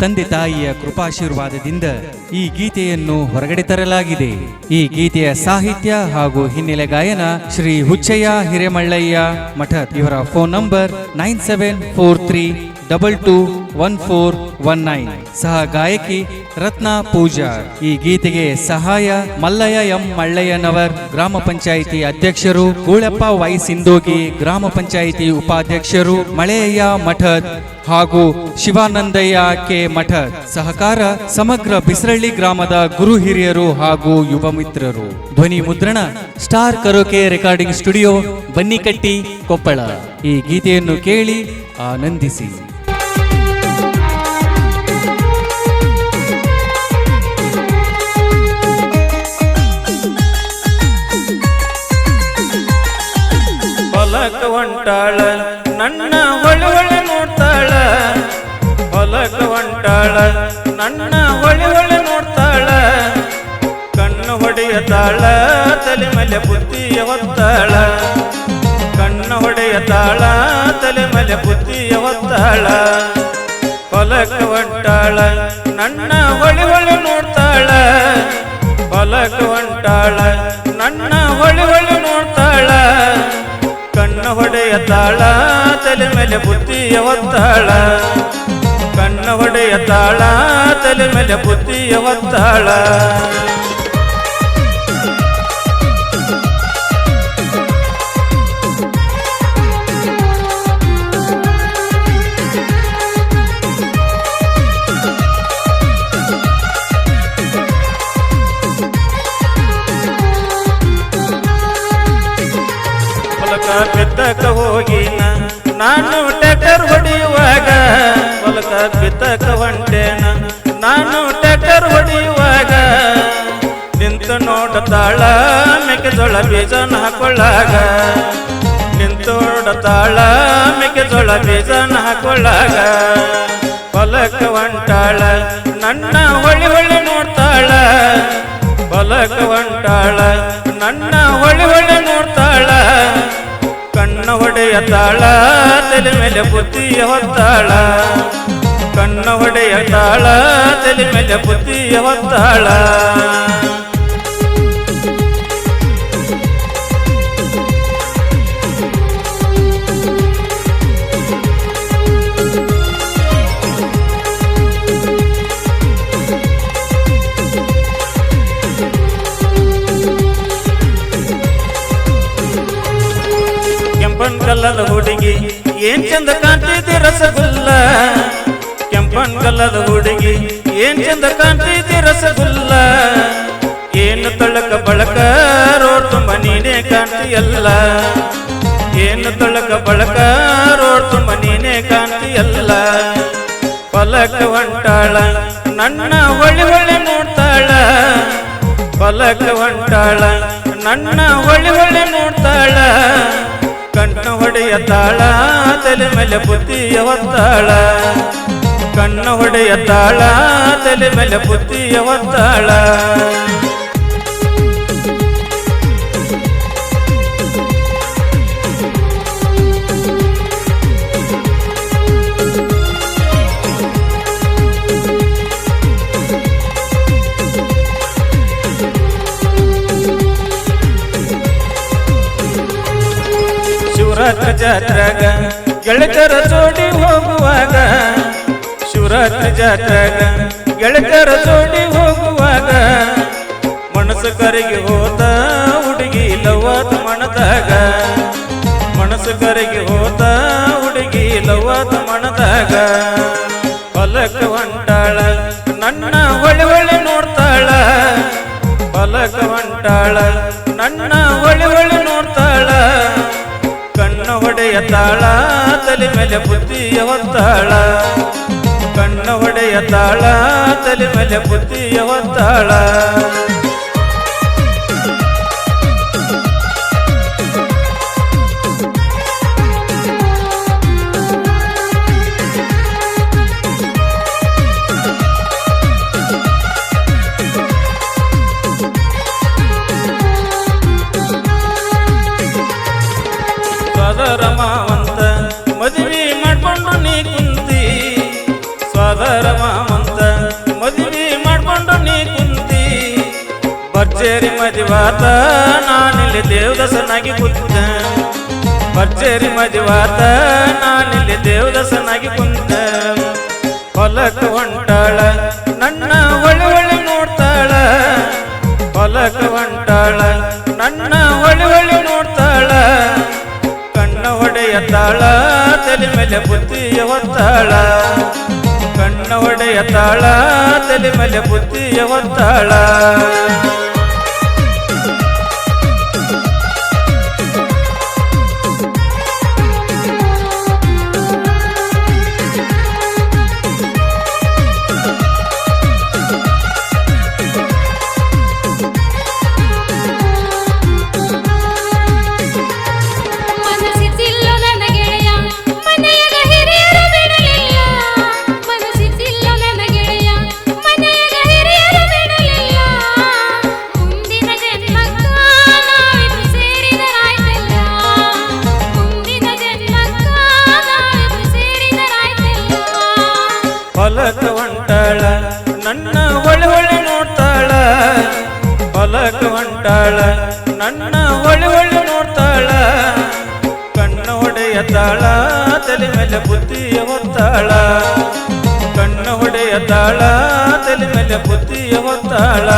ತಂದೆ ತಾಯಿಯ ಕೃಪಾಶೀರ್ವಾದದಿಂದ ಈ ಗೀತೆಯನ್ನು ಹೊರಗಡೆ ತರಲಾಗಿದೆ. ಈ ಗೀತೆಯ ಸಾಹಿತ್ಯ ಹಾಗೂ ಹಿನ್ನೆಲೆ ಗಾಯನ ಶ್ರೀ ಹುಚ್ಚಯ್ಯ ಹಿರೇಮಳ್ಳಯ್ಯ ಮಠ. ಇವರ phone number nine seven four three double two one four one nine ಸಹ ಗಾಯಕಿ ರತ್ನ ಪೂಜಾ. ಈ ಗೀತೆಗೆ ಸಹಾಯ ಮಲ್ಲಯ್ಯ ಎಂ ಮಳ್ಳಯ್ಯನವರ್. ಗ್ರಾಮ ಪಂಚಾಯಿತಿ ಅಧ್ಯಕ್ಷರು ಗೂಳಪ್ಪ ವೈ ಸಿಂಧೋಗಿ ಗ್ರಾಮ ಪಂಚಾಯಿತಿ ಉಪಾಧ್ಯಕ್ಷರು ಮಳೆಯಯ್ಯ ಮಠದ್ ಹಾಗೂ ಶಿವಾನಂದಯ್ಯ ಕೆ ಮಠ ಸಹಕಾರ ಸಮಗ್ರ ಬಿಸರಳ್ಳಿ ಗ್ರಾಮದ ಗುರು ಹಿರಿಯರು ಹಾಗೂ ಯುವ ಮಿತ್ರರು. ಧ್ವನಿ ಮುದ್ರಣ, star karaoke recording studio, Bannikatti, Koppal. ಈ ಗೀತೆಯನ್ನು ಕೇಳಿ ಆನಂದಿಸಿ. ಹೊಲಕ ಹೊಂಟಾಳ, ನನ್ನ ಹೊಳಿ ಹೊಳಿ ನೋಡ್ತಾಳ. ಹೊಲಕ ಹೊಂಟಾಳ, ನನ್ನ ಹೊಳಿ ಹೊಳಿ ನೋಡ್ತಾಳ. ಕಣ್ಣು ಹೊಡೆಯತಾಳ, ತಲೆ ಮೇಲೆ ಬುದ್ಧಿಯ ಹೊತ್ತಾಳ ಕಣ್ಣು ಹೊಡೆಯತಾಳ, ತಲೆ ಮೇಲೆ ಬುದ್ಧಿಯ ಹೊತ್ತಾಳ ಹೊಲಕ ಹೊಂಟಾಳ, ನನ್ನ ಹೊಳಿ ಹೊಳಿ ನೋಡ್ತಾಳ. ಹೊಲಕ ಹೊಂಟಾಳ ಹೊಡೆಯ ತಾಳ ತಲೆ ಮೇಲೆ ಬುದ್ಧಿಯ ಒತ್ತಾಳ. ಕಣ್ಣ ಹೊಡೆಯ ತಾಳ ತಲೆ ಮೇಲೆ ಬುದ್ಧಿಯ ಹೊತ್ತಾಳ ಟ್ಯಾಕ್ಟರ್ ಹೊಡೆಯುವಾಗ ಹೊಲಕ ಬಿತ್ತಕ ಹೊಂಟೇನ. ನಾನು ಟ್ಯಾಕ್ಟರ್ ಹೊಡೆಯುವಾಗ ನಿಂತು ನೋಡತಾಳ ಮೆಕ್ಕೆಜೋಳ ಬೀಜನ ಹಾಕೊಳ್ಳಾಗ ನಿಂತು ನೋಡತಾಳ ಮೆಕ್ಕೆಜೋಳ ಬೀಜನ ಹಾಕೊಳ್ಳಾಗ ಹೊಲಕ ಹೊಂಟಾಳ, ನನ್ನ ಹೊಳಿ ಹೊಳಿ ನೋಡ್ತಾಳ. ಹೊಲಕ ಹೊಂಟಾಳ, ನನ್ನ ಹೊಳಿ ಹೊಳಿ ನೋಡ್ತಾಳ. ಹೊಡೆಯ ತಾಳ ತಲೆ ಮೇಲೆ ಬುದ್ಧಿಯ ಹೊತ್ತಾಳ. ಕಣ್ಣ ಹೊಡೆಯ ತಾಳ ತಲೆ ಮೇಲೆ ಬುದ್ಧಿಯ ಹೊತ್ತಾಳ. ಕಲ್ಲದ ಹುಡುಗಿ, ಏನ್ ಚಂದ ಕಾಣ್ತಿದ್ದೆ ರಸಗುಲ್ಲ? ಕೆಂಪನ್ ಕಲ್ಲದ ಹುಡುಗಿ, ಏನ್ ಚಂದ ಕಾಣ್ತಿದ್ದೆ ರಸಗುಲ್ಲ? ಏನು ತಳಕ ಬಳಕ, ರೋಡ್ ತುಂಬ ನೀನೇ ಕಾಣ್ತಿಯಲ್ಲ? ಏನು ತಳಕ ಬಳಕ, ರೋಡ್ ತುಂಬ ನೀನೇ ಕಾಣ್ತಿಯಲ್ಲ? ಪಲಕ ಹೊಂಟಾಳ, ನನ್ನ ಹೊಳಿ ಹೊಳಿ ನೋಡ್ತಾಳ. ಪಲಕ ಹೊಂಟಾಳ, ನನ್ನ ಹೊಳಿ ಹೊಳಿ ನೋಡ್ತಾಳ. ಕಣ್ಣ ಹೊಡೆಯ ತಾಳ ತಲೆ ಮೇಲೆ ಬುದ್ಧಿಯ ಒತ್ತಾಳ. ಕಣ್ಣ ಹೊಡೆಯ ತಾಳ ತಲೆ ಮೇಲೆ ಬುದ್ಧಿಯ ಹೊತ್ತಾಳ ಶಿವರಾತ್ರಿ ಜಾತ್ರಾಗ ಗೆಳತರ ಜೋಡಿ ಹೋಗುವಾಗ, ಶಿವರಾತ್ರಿ ಜಾತ್ರಾಗ ಗೆಳತರ ಜೋಡಿ ಹೋಗುವಾಗ, ಮನಸ್ಸು ಕರೆಗೆ ಹೋದ ಹುಡುಗಿ ಲವಾದ ಮಣದಾಗ ಮನಸ್ಸು ಹೋತ ಹೋದ ಹುಡುಗಿ ಲವಾದ ಮಣದಾಗ ಹೊಲಕ ಹೊಂಟಾಳ, ನನ್ನ ಒಳ್ಳೆ ಹೊಳಿ ನೋಡ್ತಾಳ. ಹೊಲಕ ಹೊಂಟಾಳ, ನನ್ನ ಹೊಳಿ ಕಣ್ಣ ಹೊಡೆಯ ತಾಳ ತಲೆ ಮೇಲೆ ಬುದ್ಧಿಯ ಹೊತ್ತಾಳ ಕಣ್ಣ ಹೊಡೆಯ ತಾಳ ತಲೆ ಮೇಲೆ ಬುದ್ಧಿಯ ಹೊತ್ತಾಳ ಮಾವಂತ ಮದುವೆ ಮಾಡ್ಕೊಂಡು ನೀ ಕುಂತಿ. ಬಚ್ಚೇರಿ ಮದುವಾತ ನಾನಿಲ್ಲಿ ದೇವದಸನಾಗಿ ಕುಂತ. ಬಚ್ಚೇರಿ ಮದುವಾತ ನಾನಿಲ್ಲಿ ದೇವದಸನಾಗಿ ಕುಂತ. ಹೊಲಕ್ಕೆ ಹೊಂಟಾಳ, ನನ್ನ ಹೊಳೆ ಹೊಳೆ ನೋಡ್ತಾಳ. ಹೊಲಕ್ಕೆ ಹೊಂಟಾಳ, ನನ್ನ ಹೊಳೆ ಹೊಳೆ ನೋಡ್ತಾಳ. ಕಣ್ಣ ಹೊಡೆಯತ್ತಾಳ, ತಲೆ ಮೇಲೆ ಬುದ್ಧಿಯ ಹೊತ್ತಾಳ ಕಣ್ಣ ಹೊಡೆಯತ್ತಾಳ ತಲೆ ಮೇಲೆ ಬುದ್ಧಿಯ ಹೊತ್ತಾಳ. ಹೊಂಟಾಳ ನನ್ನ ಹೊಳಿ ಹೊಳಿ ನೋಡ್ತಾಳ, ಕಣ್ಣ ಹೊಡೆಯತ್ತಾಳ ತಲೆ ಮೇಲೆ ಬುದ್ಧಿಯ ಹೊತ್ತಾಳ. ಕಣ್ಣ ತಾಳ ತಲೆ ಮೇಲೆ ಬುದ್ಧಿಯ ಹೊತ್ತಾಳ.